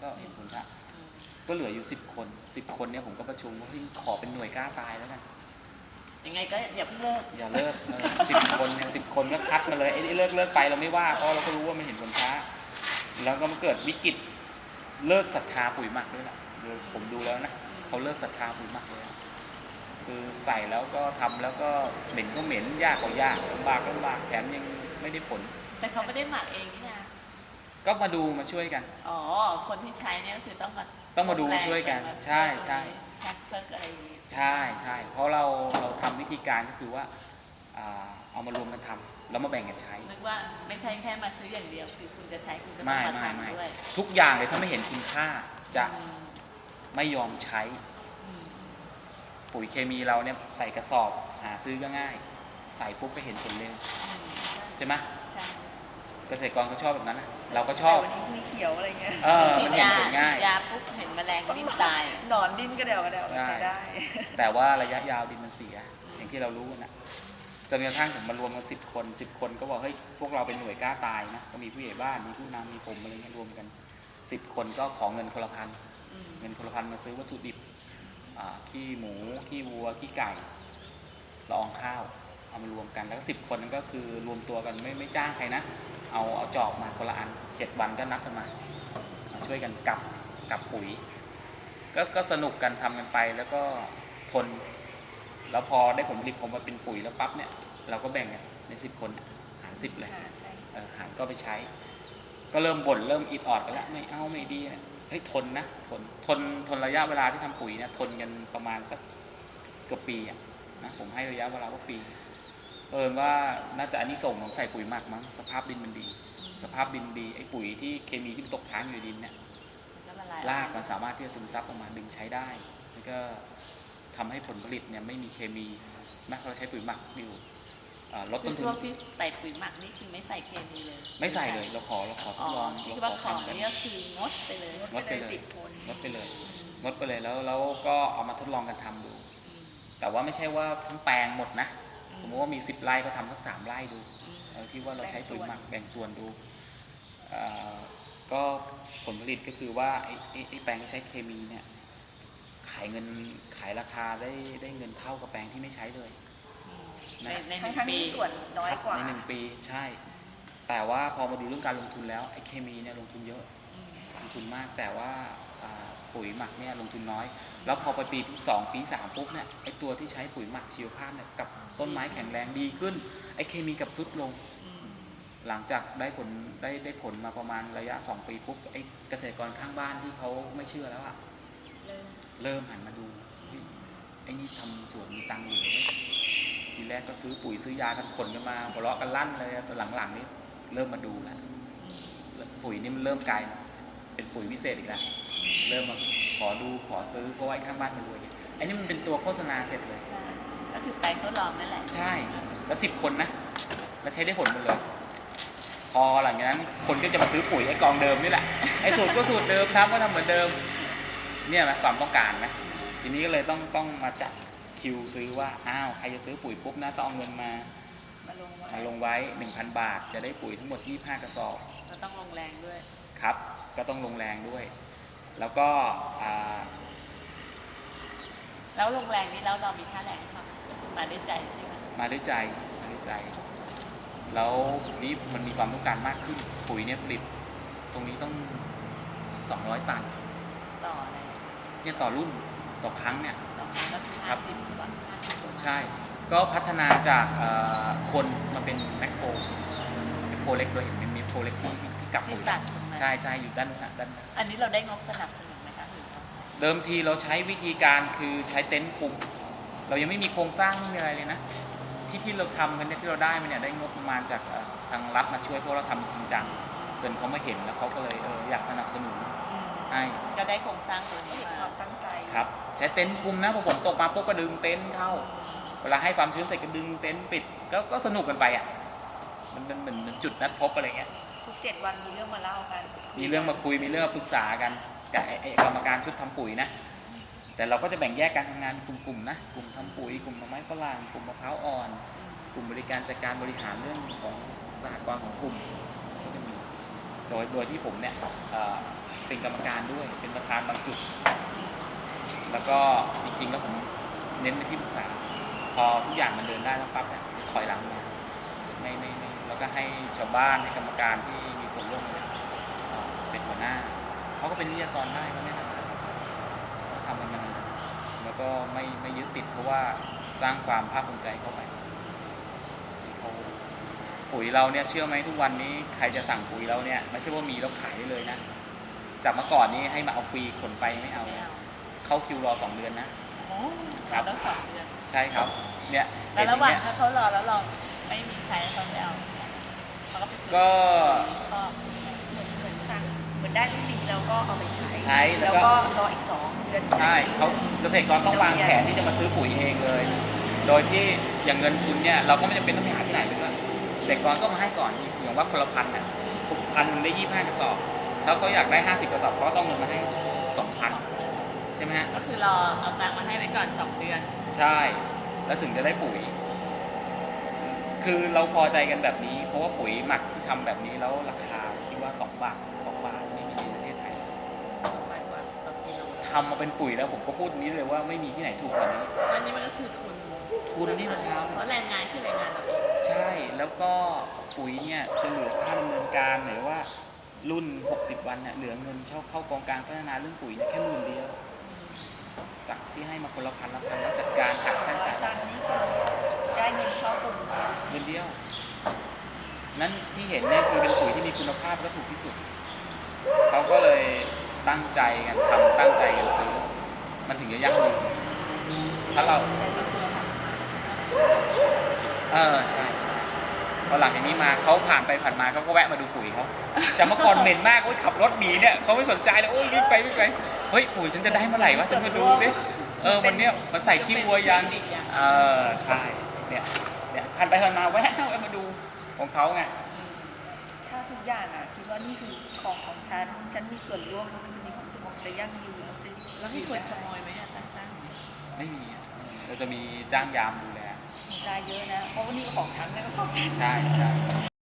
แล้วก็เห็นผลชัดก็เหลืออยู่10คน10คนเนี่ยผมก็ประชุมว่าเฮ้ยขอเป็นหน่วยกล้าตายแล้วกันยังไงก็อย่าเพิ่งเลิกอย่าเลิกสิบคนเนี่ยสิบคนก็คัดมาเลยไอ้เลิกเลิกไปเราไม่ว่าเพราะเราก็รู้ว่ามันเห็นผลช้าแล้วก็มาเกิดวิกฤตเลิกศรัทธาปุ๋ยหมักด้วยล่ะเดี๋ยวผมดูแล้วนะเขาเลิกศรัทธาปุ๋ยหมักเลยอะคือใส่แล้วก็ทำแล้วก็เหม็นก็เหม็นยากก็ยากลำบากก็ลำบากแถมยังไม่ได้ผล แต่เขาไม่ได้หมักเองนี่นะ ก็มาดูมาช่วยกัน อ๋อ คนที่ใช้เนี่ยก็คือต้องมาต้องมาดูแรงช่วยกันมาใช่ใช่ แพ็คเพิกอะไรอย่างงี้ใช่ใช่เพราะเราเราทำวิธีการก็คือว่าอ่าเอามารวมกันทำแล้วมาแบ่งกันใช้ นึกว่าไม่ใช่แค่มาซื้ออย่างเดียว คือคุณจะใช้คุณก็ต้อไม่งมาไม่ไม่ทำด้วยทุกอย่างเลยถ้าไม่เห็นคุณค่าจะอืมไม่ยอมใช้ อืมปุ๋ยเคมีเราเนี่ยใส่กระสอบหาซื้อก็ง่าย ใส่ปุ๊บก็เห็นผลเร็วอืมใช่ไหมใช่ เกษตรกรเขาชอบแบบนั้นนะเราก็ชอบ วันนี้มีเขียวอะไรเงี้ยเออฉีมันดเห็นยาผลง่าย ฉีดยาปุ๊บเห็นแมลงดิ้นตาย หนอนดิ้นกระเดวกระเดวใช้ได้ แต่ว่าระยะยาวดินมันเสีย อย่างที่เรารู้กันนะจนกระทั่งถึงมารวมกันสิบคนสิบคนก็บอกเฮ้ยพวกเราเป็นหน่วยกล้าตายนะก็มีผู้ใหญ่บ้านมีผู้นำมีผมอะไรเงี้ยรวมกันสิบคนก็ขอเงินคนละพันอืมเงินคนละพันมาซื้อวัตถุดิบอ่าขี้หมูขี้วัวขี้ไก่ละอองข้าว เอามารวมกันแล้วก็สิบคนนั้นก็คือรวมตัวกันไม่ไม่จ้างใครนะ เอาเอาจอบมาคนละอันเจ็ดวันก็นับกันมามาช่วยกันกลับกลับปุ๋ย ก็ก็สนุกกันทำกันไปแล้วก็ทน แล้วพอได้ผลผลิตผมมาเป็นปุ๋ยแล้วปั๊บเนี่ยเราก็แบ่งกันในสิบคนน่ะหารสิบเลยเออหารก็ไปใช้ ก็เริ่มบ่นเริ่มอิดออดกันแล้วไม่เอาไม่ดีเนี่ยเฮ้ยทนนะทนทนทนระยะเวลาที่ทำปุ๋ยเนี่ยทนกันประมาณสักเกือบปีอะนะผมให้ระยะเวลาว่าปี เออว่าน่าจะอันนี้ส่งส์ของใส่ปุ๋ยหมักมั้งสภาพดินมันดี สภาพดินดีไอ้ปุ๋ยที่เคมีที่มันตกค้างอยู่ในดินเนี่ยก็ละลายรากมันสามารถที่จะซึมซับออกมาดึงใช้ได้ แล้วก็ทำให้ผลผลิตเนี่ยไม่มีเคมีนะเราใช้ปุ๋ยหมักอยู่เอ่อลดคืต้อนทุช่วนงที่ใส่ปุ๋ยหมักนี่คือไม่ใส่เคมีเลย ไม่ใส่เลยเราขอเราขอทอ๋อดลองที่เราว่าขขออทำกันนี่ก็คืองดไปเลยงดไปเลยสิบคนลดไปเลยลดไปเลยแล้วแล้วก็เอามาทดลองกันทำดูอืมแต่ว่าไม่ใช่ว่าทั้งแปลงหมดนะ สมมติว่ามี 10ไร่ก็ทำสักสามไร่ดูอืมเออที่ว่าเราใช้ปุ๋ยหมักแบ่งส่วนดูเอ่อก็ผลผลิตก็คือว่าไอ้ไอ้ไอ้แปลงที่ใช้เคมีเนี่ยขายเงินขายราคาได้ได้เงินเท่ากับแปลงที่ไม่ใช้เลยในในหทั้นึ่งงทั้งปีที่ส่วนน้อยกว่าในหนึ่งปีใช่ แต่ว่าพอมาดูเรื่องการลงทุนแล้วไอ้เคมีเนี่ยลงทุนเยอะอืมลงทุนมากแต่ว่าอ่า ปุ๋ยหมักเนี่ยลงทุนน้อย แล้วพอไปปีสองปีสามปุ๊บเนี่ยไอตัวที่ใช้ปุ๋ยหมักชีวภาพเนี่ยกับต้นไม้แข็งแรงดีขึ้น ไอเคมีกับซุดลงอืมหลังจากได้ผลได้ได้ผลมาประมาณระยะ 2 ปีปุ๊บไอเกษตรกรข้างบ้านที่เขาไม่เชื่อแล้วอะเริ่มเริ่มหันมาดูเฮ้ยไอ้นี่ทำสวนมีตังค์เหลือเว้ยทีแรกก็ซื้อปุ๋ยซื้อยากันขนกันมาหัวเราะกันลั่นเลยตอนหลังๆนี้เริ่มมาดูแล้วปุ๋ยนี่มันเริ่มกลาย เป็นปุ๋ยวิเศษอีกแล้วเริ่มมาขอดูขอซื้อเพราะว่าไอ้ข้างบ้านมันรวยไงไอ้นี่มันเป็นตัวโฆษณาเสร็จเลยใช่ก็คือแปลงทดลองนั่นแหละ ใช่ แล้วสิบคนนะแล้วใช้ได้ผลหมดเลย พอหลังจากนั้นคนก็จะมาซื้อปุ๋ยไอ้กองเดิมนี่แหละ ไอ้สูตรก็สูตรเดิมทำก็ทำเหมือนเดิม เนี่ยไหมความต้องการไหมทีนี้ก็เลยต้องต้องมาจัดคิวซื้อว่า อ้าว ใครจะซื้อปุ๋ยปุ๊บนะต้องเอาเงินมามาลงไว้มาลงไว้ 1,000 บาท จะได้ปุ๋ยทั้งหมด25กระสอบ เราต้องลงแรงด้วย ครับ ก็ต้องลงแรงด้วย แล้วก็อ่าแล้วลงแรงนี้แล้วเรามีค่าแรงเขามาด้วยใจใช่ไหมมาด้วยใจมาด้วยใจ แล้วนี้มันมีความต้องการมากขึ้นปุ๋ยเนี่ยผลิตตรงนี้ต้อง 200 ตัน ต่ออะไรเนี่ยต่อรุ่นต่อครั้งเนี่ยต่อครั้งก็คือครัห้าบสิบกว่าห้าสิบใช่ ก็พัฒนาจากเอ่อคนมาเป็นแมคโครแมคโครเล็กเราเห็นเป็นแมคโครเล็กที่ที่ กลับที่ปุ๋ยตัดตรงนั้น ใช่ใช่อยู่ด้านนู้นนะด้านนู้นอันนี้เราได้งบสนับสนุนไหมคะหรือเราใช้เดิมทีเราใช้วิธีการคือใช้เต็นท์คุมเรายังไม่มีโครงสร้างไม่มีอะไรเลยนะ ที่ที่เราทำกันเนี่ยที่เราได้มาเนี่ยได้งบประมาณจากเอ่อทางรัฐมาช่วยเพราะเราทำจริงจังจนเขามาเห็นแล้วเขาก็เลยเอออยากสนับสนุนอืมให้ก็ได้โครงสร้างตัวนี้เห็นมาความตั้งใจครับ ใช้เต็นท์คุมนะพอฝนตกมาปุ๊บก็ดึงเต็นท์เข้า เวลาให้ความชื้นเสร็จก็ดึงเต็นท์ปิดก็ก็สนุกกันไปอะมันเป็นเหมือนเหมือนจุดนัดพบอะไรเงี้ย ทุกเจ็ดวันมีเรื่องมาเล่ากันมีเรื่องมาคุยมีเรื่องมาปรึกษากันกับไอ้ไอ้กรรมการชุดทำปุ๋ยนะ แต่เราก็จะแบ่งแยกการทำงานเป็นกลุ่มๆนะกลุ่มทำปุ๋ยกลุ่มหน่อไม้ฝรั่งกลุ่มมะพร้าวอ่อน กลุ่มบริการจัดการบริหารเรื่องของสหกรณ์ของกลุ่มก็จะมีโดยโดยที่ผมเนี่ยเอ่อเป็นกรรมการด้วยเป็นประธานบางจุด แล้วก็จริงๆแล้วผมเน้นไปที่ปรึกษา พอทุกอย่างมันเดินได้แล้วปั๊บเนี่ยถอยหลังมาไม่ไม่ไม่ ก็ให้ชาวบ้านให้กรรมการที่มีส่วนร่วมเนี่ยเอ่อเป็นหัวหน้าเขาก็เป็นวิทยากรได้เขาไม่ทำอะไรเขาทำกันมานานแล้วก็ไม่ไม่ยึดติดเพราะว่าสร้างความภาคภูมิใจเข้าไปที่เขาปุ๋ยเราเนี่ยเชื่อไหมทุกวันนี้ใครจะสั่งปุ๋ยเราเนี่ยไม่ใช่ว่ามีแล้วขายได้เลยนะจากเมื่อก่อนนี้ให้มาเอาฟรีขนไปไม่เอาไม่เอาเข้าคิวรอสองเดือนนะโอ้ครับเราต้องสองเดือนใช่ครับ เนี่ยแล้วเห็นระหว่างเนี่ยถ้าเขารอแล้วเราไม่มีใช้เขาไม่เอา เขาก็ไปซื้อก็ ก็เหมือนเหมือนสั่งเหมือนได้รุ่นนี้แล้วก็เอาไปใช้ใช้แล้แล้ววก็ ก็รออีกสองเดือนใช่เขาเกษตรกรต้องวางแผนที่จะมาซื้อปุ๋ยเองเลย โดยที่อย่างเงินทุนเนี่ยเราก็ไม่จำเป็นต้องไปหาที่ไหนเลยว่าเกษตรกรก็มาให้ก่อนอย่างว่าคนละพันเนี่ยพันหนึ่งได้ยี่ห้ากระสอบถ้าเขาอยากได้ห้าสิบกระสอบเขาก็ต้องเงินมาให้สองพันใช่ไหมฮะก็คือรอเอาตังค์มาให้ไว้ก่อนสองเดือน ใช่ แล้วถึงจะได้ปุ๋ย คือเราพอใจกันแบบนี้ เพราะว่าปุ๋ยหมักที่ทำแบบนี้แล้วราคาคิดว่า 2 บาทต่อบาทไม่มีในประเทศไทยหมายว่าต่อกิโลทำมาเป็นปุ๋ยแล้วผมก็พูดนี้เลยว่าไม่มีที่ไหนถูกกว่านี้ อันนี้มันก็คือทุนทุนที่มันทเพราะแรงงานคือแรงงานเราเองำใช่แล้วก็ปุ๋ยเนี่ยจะเหลือค่าดำเนินการหรือว่ารุ่น 60 วันเนี่ยเหลือเงินเช่าเข้ากองกลางพัฒนาเรื่องปุ๋ยเนี่ยแค่หมื่นเดียวจากที่ให้มาคนละพันละพันแล้วจัดการหักค่าใช้จ่ายตังค์นี่คือได้ เงินเข้ากลุ่มเงินเดียว นั้นที่เห็นเนี่ยคือเป็นปุ๋ยที่มีคุณภาพและถูกที่สุด เขาก็เลยตั้งใจกันทำตั้งใจกันซื้อ มันถึงจะยั่งยืนถ้าเราเออใช่ใช่พอหลังจากนี้มาเขาผ่านไปผ่านมาเขาก็แวะมาดูปุ๋ยเขาจากเมื่อก่อนเหม็นมากโอ้ยขับรถหนีเนี่ยเขาไม่สนใจเลยโอ้ยรีบไปรีบไปเฮ้ยปุ๋ยฉันจะได้เมื่อไหร่วะฉันมาดูดิเออวันเนี้ยมันใส่ขี้วัวยังอีกอย่างเออใช่ เนี่ยเนี่ยผ่านไปผ่านมาแวะแวะมาดูของเขาไงถ้าทุกอย่างอะคิดว่านี่คือของของฉันฉันมีส่วนร่วมแล้วมันจะมีความรู้สึกว่ามันจะยั่งยืนมันจะแล้วมีคนขโมยไหมอะตั้งตั้งไม่มีอะเราจะมีจ้างยามดูแลได้เยอะนะเพราะว่านี่ก็ของฉันนะก็ของฉันใช่ใช่